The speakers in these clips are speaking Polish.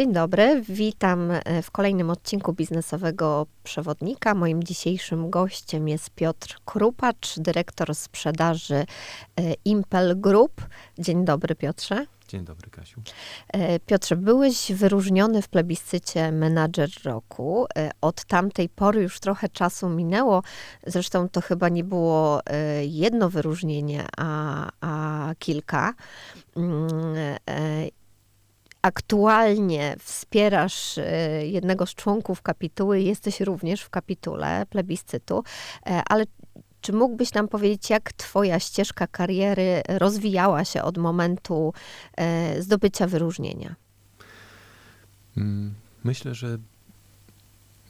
Dzień dobry, witam e, w kolejnym odcinku biznesowego przewodnika. Moim dzisiejszym gościem jest Piotr Krupacz, dyrektor sprzedaży e, Impel Group. Dzień dobry, Piotrze. Dzień dobry, Kasiu. E, Piotrze, byłeś wyróżniony w plebiscycie Menadżer Roku. Od tamtej pory już trochę czasu minęło. Zresztą to chyba nie było jedno wyróżnienie, a, a kilka. Aktualnie wspierasz e, jednego z członków kapituły, jesteś również w kapitule plebiscytu, e, ale czy mógłbyś nam powiedzieć, jak Twoja ścieżka kariery rozwijała się od momentu e, zdobycia wyróżnienia? Mm, myślę, że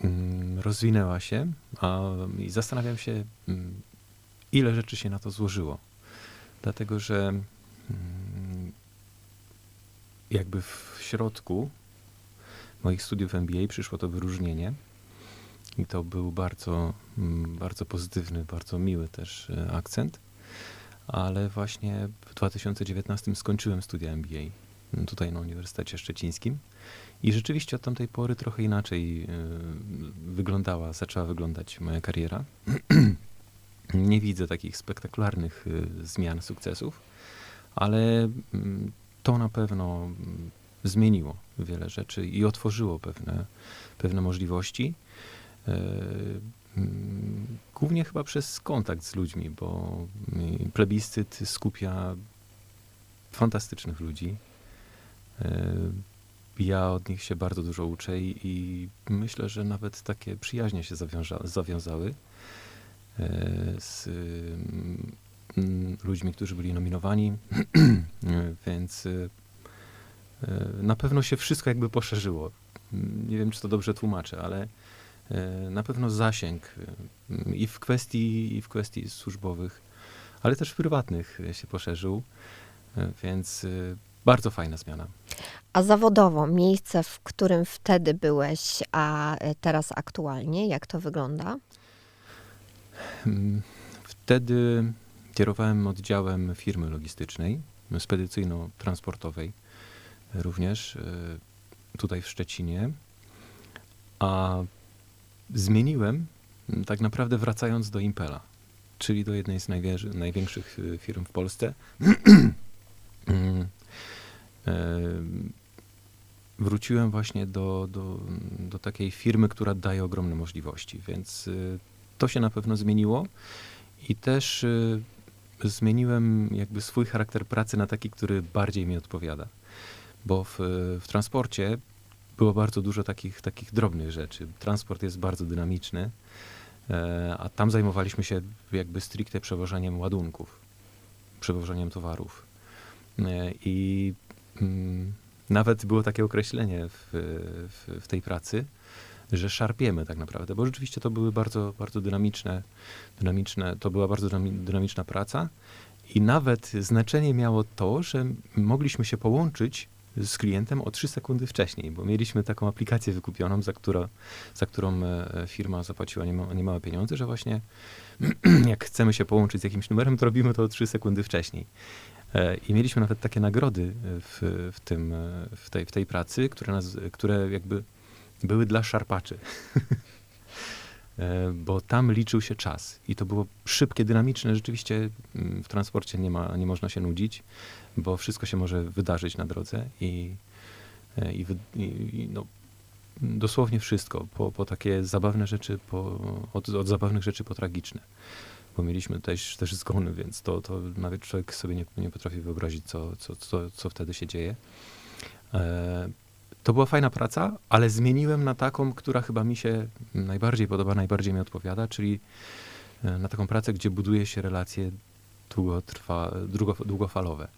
mm, rozwinęła się, a i zastanawiam się, mm, ile rzeczy się na to złożyło. Dlatego, że jakby w środku moich studiów MBA przyszło to wyróżnienie. I to był bardzo, mm, bardzo pozytywny, bardzo miły też e, akcent. Ale właśnie w 2019 skończyłem studia MBA mm, tutaj na Uniwersytecie Szczecińskim. I rzeczywiście od tamtej pory trochę inaczej e, wyglądała, zaczęła wyglądać moja kariera. Nie widzę takich spektakularnych e, zmian, sukcesów, ale mm, to na pewno mm, zmieniło wiele rzeczy i otworzyło pewne, pewne możliwości. E, mm, głównie chyba przez kontakt z ludźmi, bo mm, plebiscyt skupia fantastycznych ludzi. E, ja od nich się bardzo dużo uczę i, myślę, że nawet takie przyjaźnie się zawiąza, zawiązały e, z ludźmi, którzy byli nominowani, więc y, y, na pewno się wszystko jakby poszerzyło. Nie wiem, czy to dobrze tłumaczę, ale y, na pewno zasięg i w kwestii, i w kwestii służbowych, ale też prywatnych się poszerzył, więc bardzo fajna zmiana. A zawodowo, miejsce, w którym wtedy byłeś, a teraz aktualnie, jak to wygląda? Mm, wtedy Kierowałem oddziałem firmy logistycznej, spedycyjno-transportowej również e, tutaj w Szczecinie, a zmieniłem tak naprawdę wracając do Impela, czyli do jednej z największych e, firm w Polsce. Mm, e, wróciłem właśnie do, do, do takiej firmy, która daje ogromne możliwości, więc to się na pewno zmieniło. I też zmieniłem jakby swój charakter pracy na taki, który bardziej mi odpowiada. Bo w, w transporcie było bardzo dużo takich, takich drobnych rzeczy. Transport jest bardzo dynamiczny, e, a tam zajmowaliśmy się jakby stricte przewożeniem ładunków, przewożeniem towarów. E, I mm, nawet było takie określenie w, w, w tej pracy, że szarpiemy tak naprawdę, bo rzeczywiście to były bardzo, bardzo dynamiczne, dynamiczne, to była bardzo dynamiczna praca i nawet znaczenie miało to, że mogliśmy się połączyć z klientem o 3 sekundy wcześniej, bo mieliśmy taką aplikację wykupioną, za, która, za którą e, firma zapłaciła niemałe pieniądze, że właśnie jak chcemy się połączyć z jakimś numerem, to robimy to o 3 sekundy wcześniej. E, I mieliśmy nawet takie nagrody w, w, tym, e, w, tej, w tej pracy, które, nas, które jakby były dla szarpaczy. E, bo tam liczył się czas i to było szybkie, dynamiczne. Rzeczywiście mm, w transporcie nie, ma, nie można się nudzić, bo wszystko się może wydarzyć na drodze i, e, i, i no, dosłownie wszystko, po, po takie zabawne rzeczy, po, od, od zabawnych rzeczy po tragiczne. Bo mieliśmy też, też zgony, więc to, to nawet człowiek sobie nie, nie potrafi wyobrazić, co, co, co, co wtedy się dzieje. E, to była fajna praca, ale zmieniłem na taką, która chyba mi się najbardziej podoba, najbardziej mi odpowiada, czyli e, na taką pracę, gdzie buduje się relacje długotrwa, długo, długofalowe.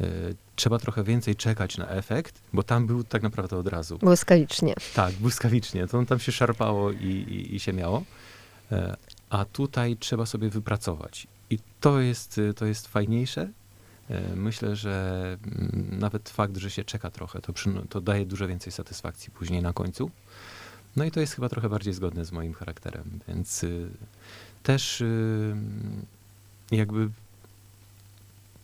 E, trzeba trochę więcej czekać na efekt, bo tam był tak naprawdę od razu. Błyskawicznie. Tak, błyskawicznie. To tam się szarpało i, i, i się miało. E, a tutaj trzeba sobie wypracować. I to jest, to jest fajniejsze, myślę, że mm, nawet fakt, że się czeka trochę, to, to daje dużo więcej satysfakcji później na końcu. No i to jest chyba trochę bardziej zgodne z moim charakterem, więc y, też y, jakby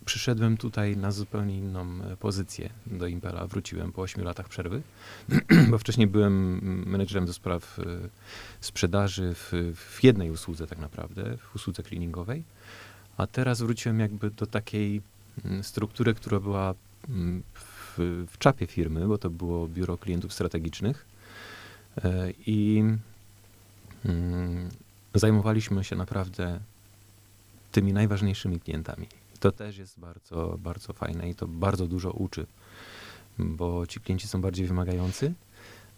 przyszedłem tutaj na zupełnie inną e, pozycję do Impela. Wróciłem po 8 latach przerwy, bo wcześniej byłem menedżerem do spraw e, sprzedaży w, w jednej usłudze tak naprawdę, w usłudze cleaningowej, a teraz wróciłem jakby do takiej mm, struktury, która była mm, w, w czapie firmy, bo to było biuro klientów strategicznych e, i mm, zajmowaliśmy się naprawdę tymi najważniejszymi klientami. To też jest bardzo, bardzo fajne i to bardzo dużo uczy, bo ci klienci są bardziej wymagający.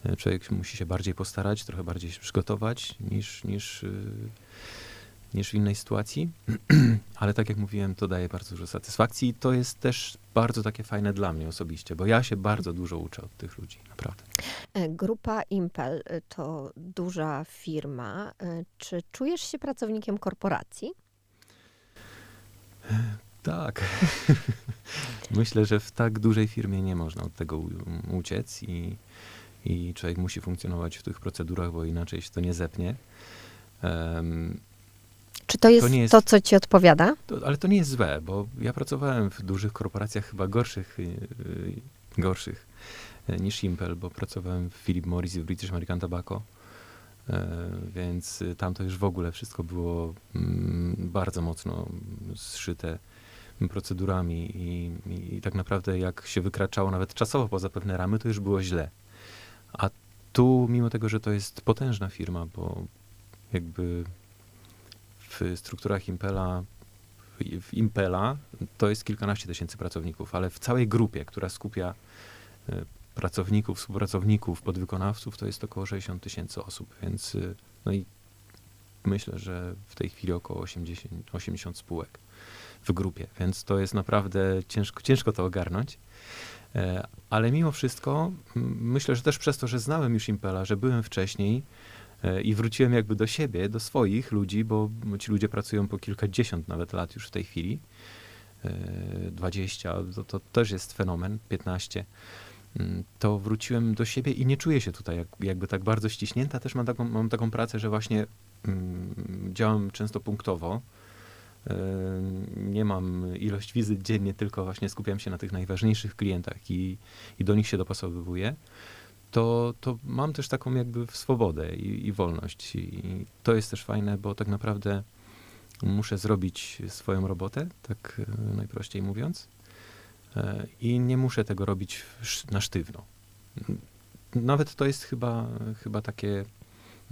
E, człowiek musi się bardziej postarać, trochę bardziej się przygotować niż, niż, y, niż w innej sytuacji. Ale tak jak mówiłem, to daje bardzo dużo satysfakcji i to jest też bardzo takie fajne dla mnie osobiście, bo ja się bardzo dużo uczę od tych ludzi, naprawdę. E, Grupa Impel y, to duża firma. E, Czy czujesz się pracownikiem korporacji? Tak. Myślę, że w tak dużej firmie nie można od tego uciec i, i człowiek musi funkcjonować w tych procedurach, bo inaczej się to nie zepnie. Czy to jest to, jest- co ci odpowiada? to, ale to nie jest złe, bo ja pracowałem w dużych korporacjach chyba gorszych, y, y, gorszych y, niż Impel, bo pracowałem w Philip Morris i w British American Tobacco. Więc tam to już w ogóle wszystko było mm, bardzo mocno zszyte procedurami i, i, i tak naprawdę jak się wykraczało nawet czasowo poza pewne ramy, to już było źle. A tu, mimo tego, że to jest potężna firma, bo jakby w strukturach Impela, w- Impela to jest kilkanaście tysięcy pracowników, ale w całej grupie, która skupia e, pracowników, współpracowników, podwykonawców, to jest około 60 tysięcy osób, więc y, no i myślę, że w tej chwili około 80, 80 spółek w grupie, więc to jest naprawdę ciężko, ciężko to ogarnąć. E, Ale mimo wszystko myślę, że też przez to, że znałem już Impela, że byłem wcześniej e, i wróciłem jakby do siebie, do swoich ludzi, bo ci ludzie pracują po kilkadziesiąt nawet lat już w tej chwili. E, 20, to, to też jest fenomen, 15 mm, to wróciłem do siebie i nie czuję się tutaj jak, jakby tak bardzo ściśnięta. Też mam taką, mam taką pracę, że właśnie mm, działam często punktowo. E, Nie mam ilość wizyt dziennie, tylko właśnie skupiam się na tych najważniejszych klientach i, i do nich się dopasowywuję. To, to mam też taką jakby swobodę i, i wolność. I to jest też fajne, bo tak naprawdę muszę zrobić swoją robotę, tak e, najprościej mówiąc. E, I nie muszę tego robić na sztywno. Nawet to jest chyba, chyba takie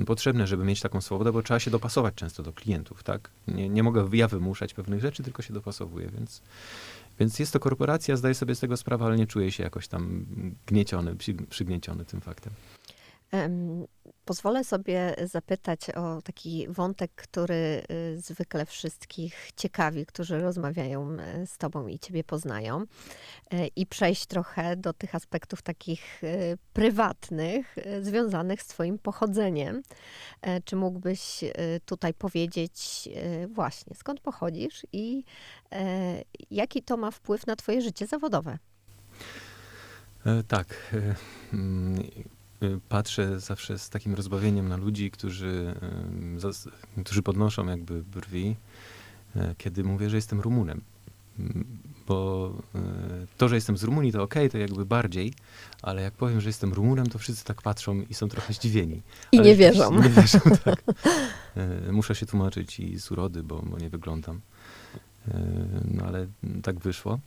potrzebne, żeby mieć taką swobodę, bo trzeba się dopasować często do klientów, tak? Nie, nie mogę ja wymuszać pewnych rzeczy, tylko się dopasowuję, więc, więc jest to korporacja, zdaję sobie z tego sprawę, ale nie czuję się jakoś tam gnieciony, przy, przygnieciony tym faktem. Pozwolę sobie zapytać o taki wątek, który y, zwykle wszystkich ciekawi, którzy rozmawiają e, z Tobą i Ciebie poznają, e, i przejść trochę do tych aspektów takich e, prywatnych, e, związanych z Twoim pochodzeniem. E, Czy mógłbyś tutaj powiedzieć właśnie, skąd pochodzisz i jaki to ma wpływ na Twoje życie zawodowe? Tak. E, Patrzę zawsze z takim rozbawieniem na ludzi, którzy, zas- którzy podnoszą jakby brwi, e, kiedy mówię, że jestem Rumunem. Mm, Bo to, że jestem z Rumunii, to okej, to jakby bardziej, ale jak powiem, że jestem Rumunem, to wszyscy tak patrzą i są trochę zdziwieni. I Ale nie wierzą. Nie wierzą, tak. Muszę się tłumaczyć i z urody, bo, bo nie wyglądam. No ale tak wyszło.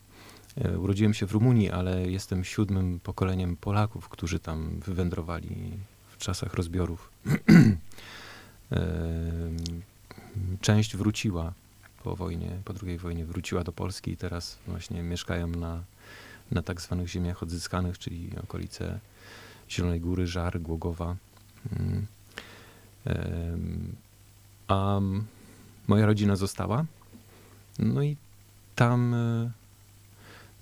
E, Urodziłem się w Rumunii, ale jestem siódmym pokoleniem Polaków, którzy tam wywędrowali w czasach rozbiorów. Em, Część wróciła po wojnie, po II wojnie wróciła do Polski i teraz właśnie mieszkają na, na tak zwanych ziemiach odzyskanych, czyli okolice Zielonej Góry, Żar, Głogowa. Mm. A moja rodzina została. No i tam, e,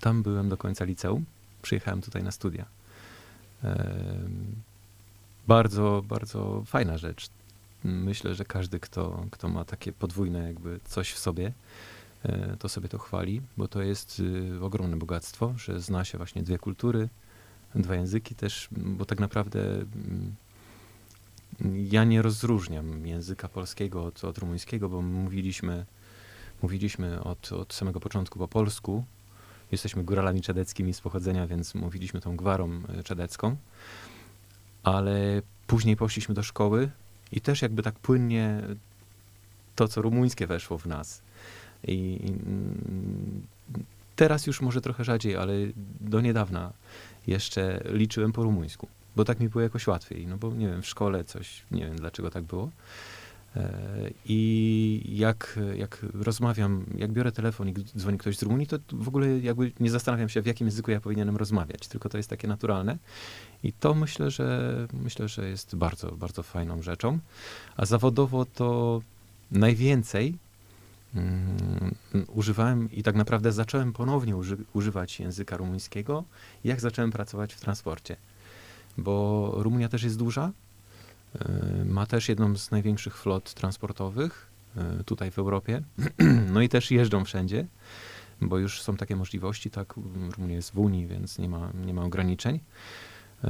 tam byłem do końca liceum. Przyjechałem tutaj na studia. Bardzo, bardzo fajna rzecz. Myślę, że każdy, kto, kto ma takie podwójne jakby coś w sobie, e, to sobie to chwali, bo to jest y, ogromne bogactwo, że zna się właśnie dwie kultury, dwa języki też, bo tak naprawdę mm, ja nie rozróżniam języka polskiego od, od rumuńskiego, bo mówiliśmy mówiliśmy od, od samego początku po polsku. Jesteśmy góralami czedeckimi z pochodzenia, więc mówiliśmy tą gwarą e, czedecką. Ale później poszliśmy do szkoły i też jakby tak płynnie to, co rumuńskie weszło w nas. I mm, teraz już może trochę rzadziej, ale do niedawna jeszcze liczyłem po rumuńsku, bo tak mi było jakoś łatwiej. No bo nie wiem, w szkole coś, nie wiem dlaczego tak było. E, I jak, jak rozmawiam, jak biorę telefon i dzwoni ktoś z Rumunii, to w ogóle jakby nie zastanawiam się, w jakim języku ja powinienem rozmawiać, tylko to jest takie naturalne. I to myślę, że myślę, że jest bardzo, bardzo fajną rzeczą. A zawodowo to najwięcej um, używałem i tak naprawdę zacząłem ponownie uży, używać języka rumuńskiego, jak zacząłem pracować w transporcie. Bo Rumunia też jest duża, ma też jedną z największych flot transportowych y, tutaj w Europie. No i też jeżdżą wszędzie, bo już są takie możliwości, tak, Rumunia jest w Unii, więc nie ma, nie ma ograniczeń. Y,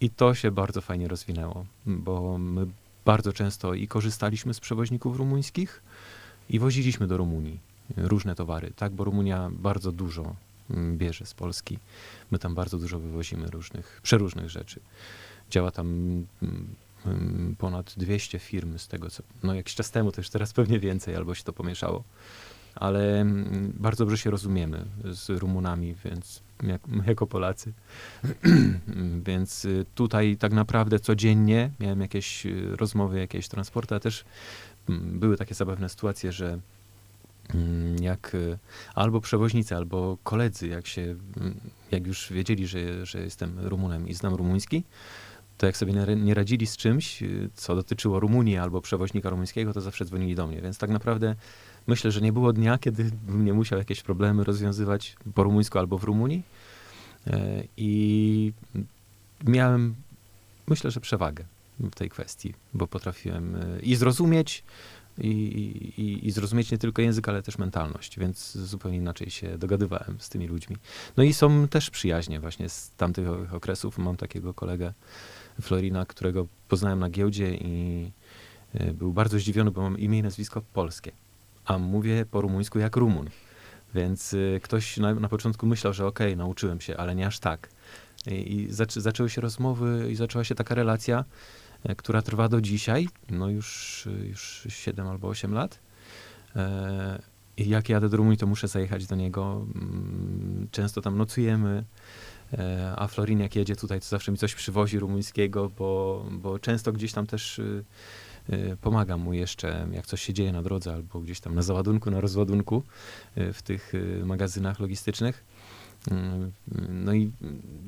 I to się bardzo fajnie rozwinęło, bo my bardzo często i korzystaliśmy z przewoźników rumuńskich i woziliśmy do Rumunii różne towary, tak, bo Rumunia bardzo dużo bierze z Polski. My tam bardzo dużo wywozimy różnych, przeróżnych rzeczy. Działa tam mm, mm, ponad 200 firm z tego, co, no jakiś czas temu, to już teraz pewnie więcej, albo się to pomieszało. Ale bardzo dobrze się rozumiemy z Rumunami, więc jak, jako Polacy. Więc y, tutaj tak naprawdę codziennie miałem jakieś y, rozmowy, jakieś transporty, a też mm, były takie zabawne sytuacje, że mm, jak y, albo przewoźnicy, albo koledzy, jak się, mm, jak już wiedzieli, że, że jestem Rumunem i znam rumuński, to jak sobie nie radzili z czymś, co dotyczyło Rumunii albo przewoźnika rumuńskiego, to zawsze dzwonili do mnie. Więc tak naprawdę myślę, że nie było dnia, kiedy bym nie musiał jakieś problemy rozwiązywać po rumuńsku albo w Rumunii. E, I miałem, myślę, że przewagę w tej kwestii, bo potrafiłem e, i zrozumieć, i, i, i, zrozumieć nie tylko język, ale też mentalność, więc zupełnie inaczej się dogadywałem z tymi ludźmi. No i są też przyjaźnie właśnie z tamtych okresów. Mam takiego kolegę Florina, którego poznałem na giełdzie i e, był bardzo zdziwiony, bo mam imię i nazwisko polskie, a mówię po rumuńsku jak Rumun. Więc y, ktoś na, na początku myślał, że okej, okay, nauczyłem się, ale nie aż tak. I, zaczę, zaczęły się rozmowy i zaczęła się taka relacja, e, która trwa do dzisiaj, no już, już 7 albo 8 lat. E, I jak jadę do Rumunii, to muszę zajechać do niego. Mm, często tam nocujemy. E, a Florin jak jedzie tutaj, to zawsze mi coś przywozi rumuńskiego, bo, bo często gdzieś tam też y, Y, pomagam mu jeszcze, jak coś się dzieje na drodze albo gdzieś tam na załadunku, na rozładunku y, w tych magazynach logistycznych. No i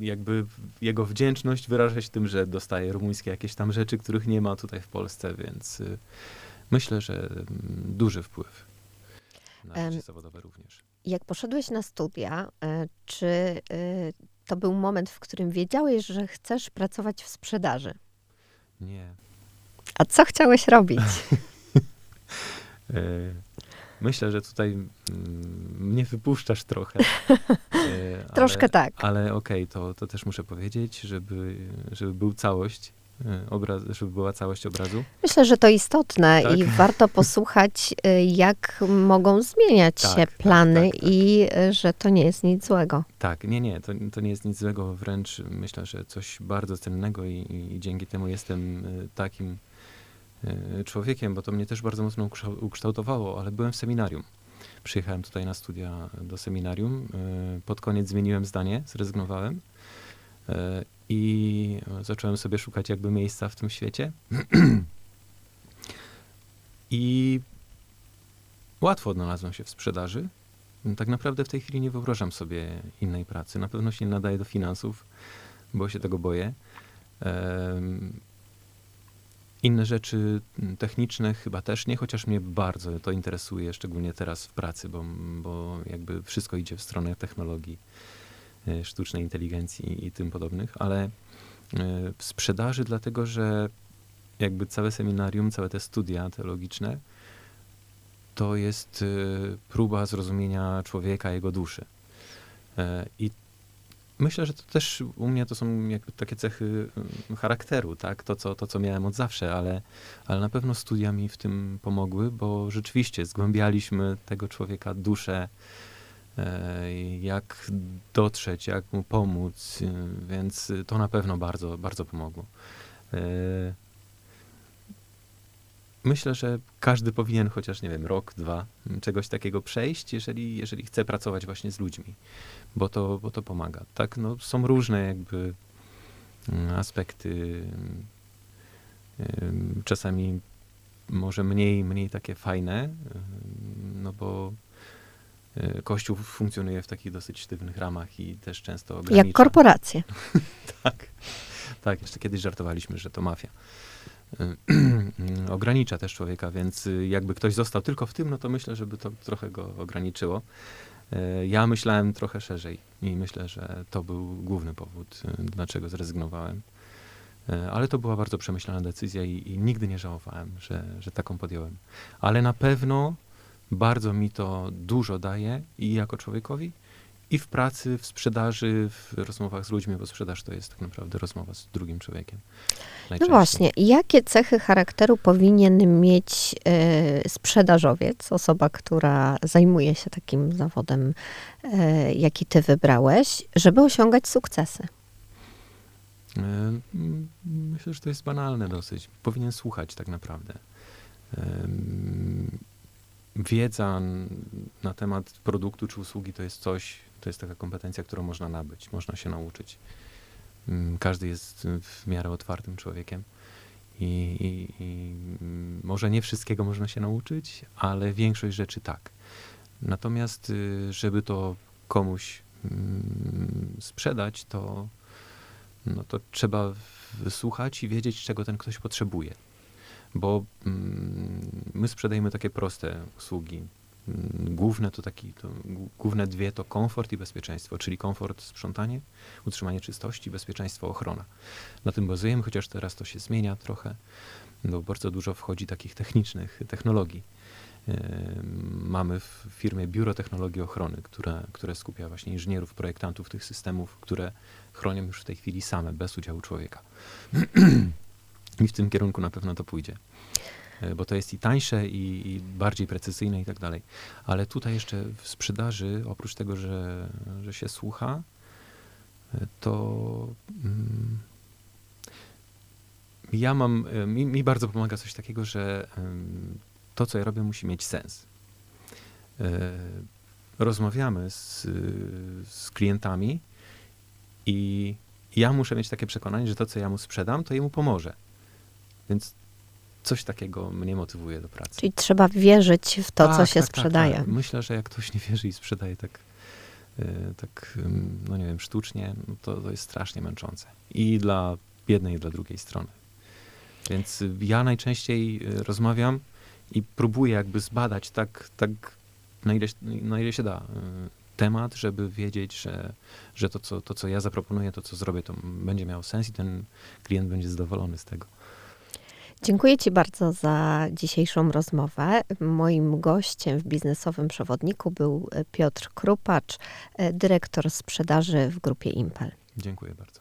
jakby jego wdzięczność wyraża się tym, że dostaje rumuńskie jakieś tam rzeczy, których nie ma tutaj w Polsce, więc myślę, że duży wpływ na życie zawodowe również. Jak poszedłeś na studia, e, czy to był moment, w którym wiedziałeś, że chcesz pracować w sprzedaży? Nie. A co chciałeś robić? E, myślę, że tutaj mm, mnie wypuszczasz trochę. E, Troszkę ale, tak. Ale okej, okay, to, to też muszę powiedzieć, żeby, żeby był całość e, obraz, żeby była całość obrazu? Myślę, że to istotne tak? i warto posłuchać, jak mogą zmieniać tak, się tak, plany tak, tak, i że to nie jest nic złego. Tak, nie, nie, to, to nie jest nic złego, wręcz myślę, że coś bardzo cennego i, i dzięki temu jestem takim E, człowiekiem, bo to mnie też bardzo mocno ukształtowało, ale byłem w seminarium. Przyjechałem tutaj na studia do seminarium. E, pod koniec zmieniłem zdanie, zrezygnowałem e, i zacząłem sobie szukać jakby miejsca w tym świecie. I łatwo odnalazłem się w sprzedaży. Tak naprawdę w tej chwili nie wyobrażam sobie innej pracy. Na pewno się nie nadaje do finansów, bo się tego boję. Inne rzeczy mm, techniczne chyba też nie, chociaż mnie bardzo to interesuje, szczególnie teraz w pracy, bo, bo jakby wszystko idzie w stronę technologii, e, sztucznej inteligencji i tym podobnych, ale e, w sprzedaży, dlatego że jakby całe seminarium, całe te studia teologiczne, to jest e, próba zrozumienia człowieka, jego duszy. I Myślę, że to też u mnie to są jakby takie cechy y, charakteru, tak? To, co, to, co miałem od zawsze, ale, ale na pewno studia mi w tym pomogły, bo rzeczywiście zgłębialiśmy tego człowieka duszę, e, jak dotrzeć, jak mu pomóc, y, więc to na pewno bardzo, bardzo pomogło. Myślę, że każdy powinien chociaż, nie wiem, rok, dwa m, czegoś takiego przejść, jeżeli, jeżeli chce pracować właśnie z ludźmi, bo to, bo to pomaga. Tak, no, są różne jakby mm, aspekty, ym, czasami może mniej, mniej takie fajne, no bo y, Kościół funkcjonuje w takich dosyć sztywnych ramach i też często ogranicza. Jak korporacje. Tak, tak. Jeszcze kiedyś żartowaliśmy, że to mafia. Y, Ogranicza też człowieka, więc y, jakby ktoś został tylko w tym, no to myślę, żeby to trochę go ograniczyło. Y, Ja myślałem trochę szerzej i myślę, że to był główny powód, dlaczego zrezygnowałem. Ale to była bardzo przemyślana decyzja i, i nigdy nie żałowałem, że, że taką podjąłem. Ale na pewno bardzo mi to dużo daje i jako człowiekowi, i w pracy, w sprzedaży, w rozmowach z ludźmi, bo sprzedaż to jest tak naprawdę rozmowa z drugim człowiekiem. No właśnie, jakie cechy charakteru powinien mieć e, sprzedażowiec, osoba, która zajmuje się takim zawodem, e, jaki ty wybrałeś, żeby osiągać sukcesy? E, Myślę, że to jest banalne dosyć. Powinien słuchać tak naprawdę. Wiedza na temat produktu czy usługi to jest coś, to jest taka kompetencja, którą można nabyć, można się nauczyć. Mm, Każdy jest w miarę otwartym człowiekiem i, i, i mm, może nie wszystkiego można się nauczyć, ale większość rzeczy tak. Natomiast, y, żeby to komuś mm, sprzedać, to, no to trzeba wysłuchać i wiedzieć, czego ten ktoś potrzebuje. Bo my sprzedajemy takie proste usługi. Mm, Główne to taki, to, główne dwie to komfort i bezpieczeństwo, czyli komfort sprzątanie, utrzymanie czystości, bezpieczeństwo ochrona. Na tym bazujemy, chociaż teraz to się zmienia trochę, bo bardzo dużo wchodzi takich technicznych technologii. Mamy w firmie Biuro Technologii Ochrony, które, które skupia właśnie inżynierów, projektantów tych systemów, które chronią już w tej chwili same, bez udziału człowieka. I w tym kierunku na pewno to pójdzie. E, Bo to jest i tańsze, i, i bardziej precyzyjne i tak dalej. Ale tutaj jeszcze w sprzedaży, oprócz tego, że, że się słucha, e, to mm, ja mam, e, mi, mi bardzo pomaga coś takiego, że em, to, co ja robię, musi mieć sens. E, Rozmawiamy z, z klientami i ja muszę mieć takie przekonanie, że to, co ja mu sprzedam, to jemu pomoże. Więc coś takiego mnie motywuje do pracy. Czyli trzeba wierzyć w to, co Tak, się tak, tak, sprzedaje. Tak, Myślę, że jak ktoś nie wierzy i sprzedaje tak, e, tak no nie wiem, sztucznie, no to, to jest strasznie męczące. I dla jednej, i dla drugiej strony. Więc y, ja najczęściej y, rozmawiam i próbuję jakby zbadać tak, tak na, ile, na ile się da y, temat, żeby wiedzieć, że, że to, co, to, co ja zaproponuję, to, co zrobię, to będzie miało sens i ten klient będzie zadowolony z tego. Dziękuję Ci bardzo za dzisiejszą rozmowę. Moim gościem w biznesowym przewodniku był e, Piotr Krupacz, e, dyrektor sprzedaży w grupie Impel. Dziękuję bardzo.